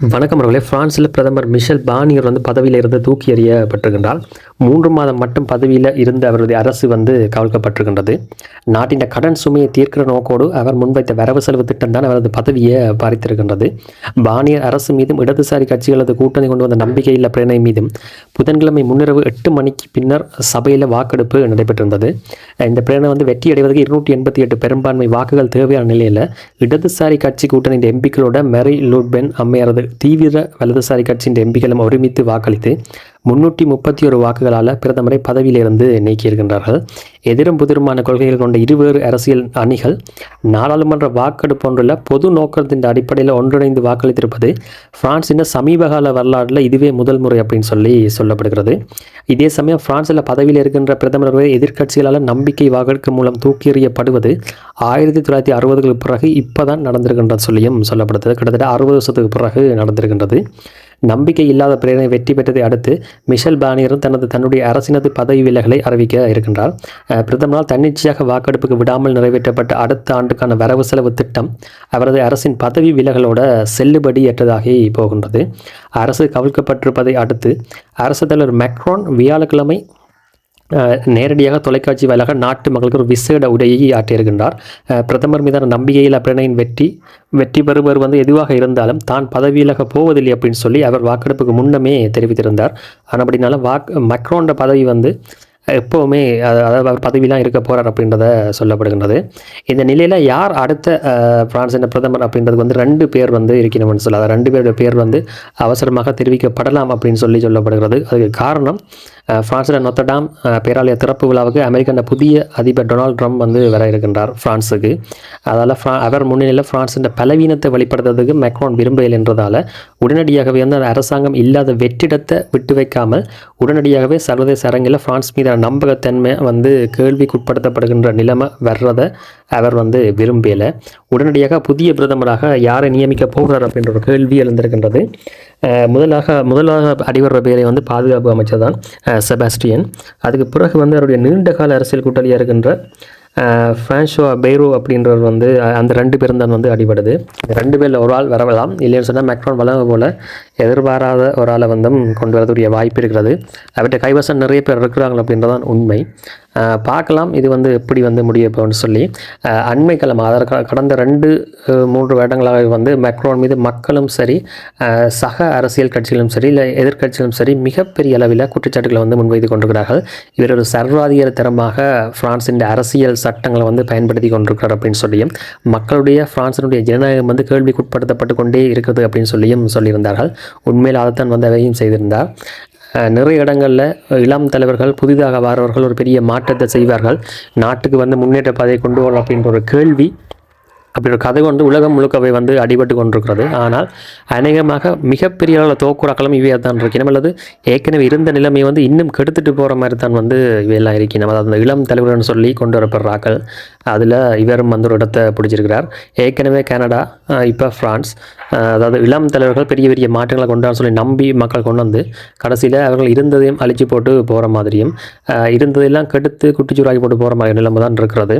வணக்கம் அவர்களே. பிரான்சில் பிரதமர் மிஷல் பானியர் வந்து பதவியில் இருந்து தூக்கி எறியப்பட்டிருக்கின்றால் மூன்று மாதம் மட்டும் பதவியில் இருந்து அவரது அரசு வந்து கவிழ்க்கப்பட்டிருக்கின்றது. நாட்டின் கடன் சுமையை தீர்க்கிற நோக்கோடு அவர் முன்வைத்த வரவு செலவு திட்டம் தான் அவரது பதவியை பறித்திருக்கின்றது. பானியர் அரசு மீதும் இடதுசாரி கட்சிகளது கூட்டணி கொண்டு வந்த நம்பிக்கையில்லா பிரேரணை மீதும் புதன்கிழமை முன்னிரவு எட்டு மணிக்கு பின்னர் சபையில் வாக்கெடுப்பு நடைபெற்றிருந்தது. இந்த பிரேரணை வந்து வெற்றி அடைவதற்கு இருநூற்றி எண்பத்தி எட்டு பெரும்பான்மை வாக்குகள் தேவையான நிலையில் இடதுசாரி கட்சி கூட்டணி எம்பிக்களோட மெரி லூட்பென் அம்மையாரது தீவிர வலதுசாரி கட்சியின் எம்பிக்களும் ஒருமித்து வாக்களித்து முன்னூற்றி முப்பத்தி ஒரு வாக்குகளால் பிரதமரை பதவியிலிருந்து நீக்கியிருக்கின்றார்கள். எதிரும் புதிருமான கொள்கைகள் கொண்ட இருவேறு அரசியல் அணிகள் நாடாளுமன்ற வாக்கெடுப்பு ஒன்றில் பொது நோக்கத்தின் அடிப்படையில் ஒன்றிணைந்து வாக்களித்திருப்பது பிரான்சின் சமீபகால வரலாற்றில் இதுவே முதல் முறை அப்படின்னு சொல்லி சொல்லப்படுகிறது. இதே சமயம் பிரான்சில் பதவியில் இருக்கின்ற பிரதமர் எதிர்க்கட்சிகளால் நம்பிக்கை வாக்கெடுப்பு மூலம் தூக்கி எறியப்படுவது ஆயிரத்தி தொள்ளாயிரத்தி அறுபதுகளுக்கு பிறகு இப்போ தான் நடந்திருக்கின்றது சொல்லியும் சொல்லப்படுது கிட்டத்தட்ட அறுபது வருஷத்துக்கு பிறகு நடந்திருக்கின்றது. நம்பிக்கை இல்லாத பிரேரணை வெற்றி பெற்றதை அடுத்து மிஷல் பானியரும் தனது தன்னுடைய அரசினது பதவி விலகலை அறிவிக்க இருக்கின்றார். பிரதமரால் தன்னிச்சையாக வாக்கெடுப்புக்கு விடாமல் நிறைவேற்றப்பட்ட அடுத்த ஆண்டுக்கான வரவு செலவு திட்டம் அவரது அரசின் பதவி விலகலோட செல்லுபடியற்றதாகி போகின்றது. அரசு கவிழ்க்கப்பட்டிருப்பதை அடுத்து அரசு தலைவர் மேக்ரோன் வியாழக்கிழமை நேரடியாக தொலைக்காட்சி வாயிலாக நாட்டு மக்களுக்கு ஒரு விசேட உரையை ஆற்றியிருக்கின்றார். பிரதமர் மீதான நம்பிக்கையில் பிரணையின் வெற்றி வெற்றி பெறுபவர் வந்து எதுவாக இருந்தாலும் தான் பதவியிலக போவதில்லை அப்படின்னு சொல்லி அவர் வாக்கெடுப்புக்கு முன்னமே தெரிவித்திருந்தார். ஆனால் அப்படினால வாக் மக்ரோன்ற பதவி வந்து எப்போவுமே அதாவது அவர் பதவியெலாம் இருக்க போகிறார் அப்படின்றத சொல்லப்படுகின்றது. இந்த நிலையில் யார் அடுத்த பிரான்சின் பிரதமர் அப்படின்றது வந்து ரெண்டு பேர் வந்து இருக்கணும்னு சொல்ல ரெண்டு பேருடைய பேர் வந்து அவசரமாக தெரிவிக்கப்படலாம் அப்படின்னு சொல்லி சொல்லப்படுகிறது. அதுக்கு காரணம் அஹ், நொத்தடாம் பேராலய திறப்பு விழாவுக்கு அமெரிக்கான புதிய அதிபர் டொனால்ட் ட்ரம்ப் வந்து வர இருக்கின்றார் ஃப்ரான்ஸுக்கு அதால் ஃப்ரா அவர் முன்னிலையில் ஃப்ரான்ஸின் பலவீனத்தை வெளிப்படுத்துறதுக்கு மேக்ரோன் விரும்பவில்லை என்றதால் உடனடியாகவே வந்து அந்த அரசாங்கம் இல்லாத வெற்றிடத்தை விட்டு வைக்காமல் உடனடியாகவே சர்வதேச அரங்கில் ஃப்ரான்ஸ் மீதான நம்பகத்தன்மை வந்து கேள்விக்குட்படுத்தப்படுகின்ற நிலைமை வர்றதை அவர் வந்து விரும்பலை உடனடியாக புதிய பிரதமராக யாரை நியமிக்க போகிறார் அப்படின்ற ஒரு கேள்வி எழுந்திருக்கின்றது. முதலாக முதலாக அடிவர்ற பேரை வந்து பாதுகாப்பு அமைச்சர் தான் செபாஸ்டியன். அதுக்கு பிறகு வந்து அவருடைய நீண்டகால அரசியல் கூட்டாளியாக இருக்கின்ற ஃப்ரான்ஷோ பெய்ரோ அப்படின்றவர் வந்து அந்த ரெண்டு பேரும் தான் வந்து அடிபடுது. ரெண்டு பேரில் ஒரு ஆள் வரலாம் இல்லைன்னு சொன்னால் மேக்ரோன் வளங்க போல் எதிர்பாராத ஒரு ஆளை வந்து கொண்டு வரதுடைய வாய்ப்பு இருக்கிறது. அவர்கிட்ட கைவசம் நிறைய பேர் இருக்கிறாங்க அப்படின்றதான் உண்மை. பார்க்கலாம். இது வந்து எப்படி வந்து முடிய போகும்னு சொல்லி. அண்மை காலம் அதாவது கடந்த ரெண்டு மூன்று வருடங்களாக வந்து மேக்ரோன் மீது மக்களும் சரி சக அரசியல் கட்சிகளும் சரி இல்லை எதிர்கட்சிகளும் சரி மிகப்பெரிய அளவில் குற்றச்சாட்டுகளை வந்து முன்வைத்து கொண்டிருக்கிறார்கள். இவர் ஒரு சர்வாதிகார தரமாக பிரான்சின் அரசியல் சட்டங்களை வந்து பயன்படுத்தி கொண்டிருக்கிறார் அப்படின்னு சொல்லியும் மக்களுடைய பிரான்சினுடைய ஜனநாயகம் வந்து கேள்விக்குட்படுத்தப்பட்டு கொண்டே இருக்கிறது அப்படின்னு சொல்லியும் சொல்லியிருந்தார்கள். உண்மையில் அதைத்தான் வந்து அதையும் செய்திருந்தார். நிறைய இடங்களில் இளம் தலைவர்கள் புதிதாக வரவர்கள் ஒரு பெரிய மாற்றத்தை செய்வார்கள். நாட்டுக்கு வந்து முன்னேற்ற பாதையை கொண்டு வரலாம் அப்படின்ற ஒரு கேள்வி அப்படி ஒரு கதை கொண்டு உலகம் முழுக்கவை வந்து அடிபட்டு கொண்டிருக்கிறது. ஆனால் அநேகமாக மிகப்பெரிய அளவில் தோக்குறாக்களும் இவையாக தான் இருக்கணும் அல்லது ஏற்கனவே இருந்த நிலைமையை வந்து இன்னும் கெடுத்துட்டு போகிற மாதிரி தான் வந்து இவையெல்லாம் இருக்கணும் அதாவது அந்த இளம் தலைவர்கள்னு சொல்லி கொண்டு வரப்படுறாக்கள் அதில் இவரும் வந்து ஒரு இடத்தை பிடிச்சிருக்கிறார். ஏற்கனவே கனடா இப்போ ஃப்ரான்ஸ் அதாவது இளம் தலைவர்கள் பெரிய பெரிய மாற்றங்களை கொண்டு சொல்லி நம்பி மக்கள் கொண்டு வந்து கடைசியில் அவர்கள் இருந்ததையும் அழிச்சு போட்டு போகிற மாதிரியும் இருந்ததெல்லாம் கெடுத்து குட்டிச்சூறாக்கி போட்டு போகிற மாதிரி நிலைமை தான் இருக்கிறது.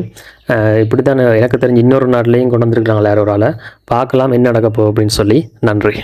இப்படி தான் எனக்கு தெரிஞ்சு இன்னொரு நாட்டிலையும் கொண்டு வந்திருக்கிறாங்களே யாரோ ஒரு ஆளை. பார்க்கலாம் என்ன நடக்கப்போ அப்படின்னு சொல்லி நன்றி.